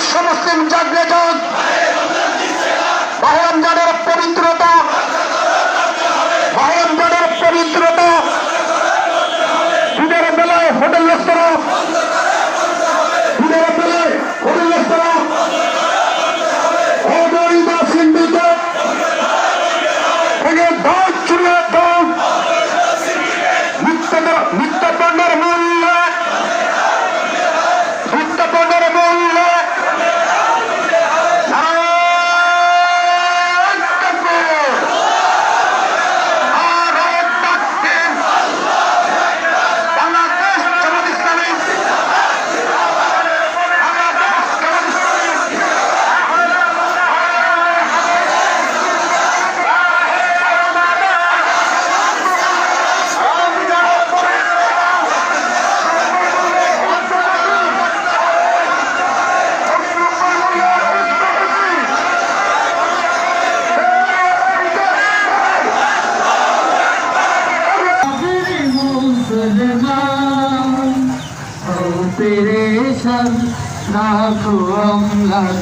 বিশ্ব মুসলিম জাগরে যাক মাহে রমজানের পবিত্রতা। মাহে রমজানের পবিত্রতা। দিনের বেলায় হোটেল রেস্তোরাঁ। দিনের বেলায় হোটেল রেস্তোরাঁ। দাঁত চুরিয়ে মুসলমান ও পেরেশান লাখো অম্লান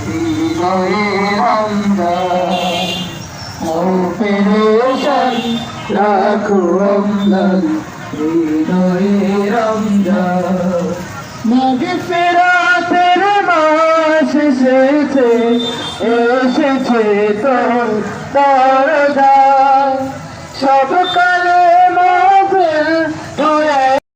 হৃদয়ে রমজান ও পেরেশান লাখো অম্লান হৃদয়ে রমজান মাগে ফেরাতের মাস এসেছে তোর দরজা সব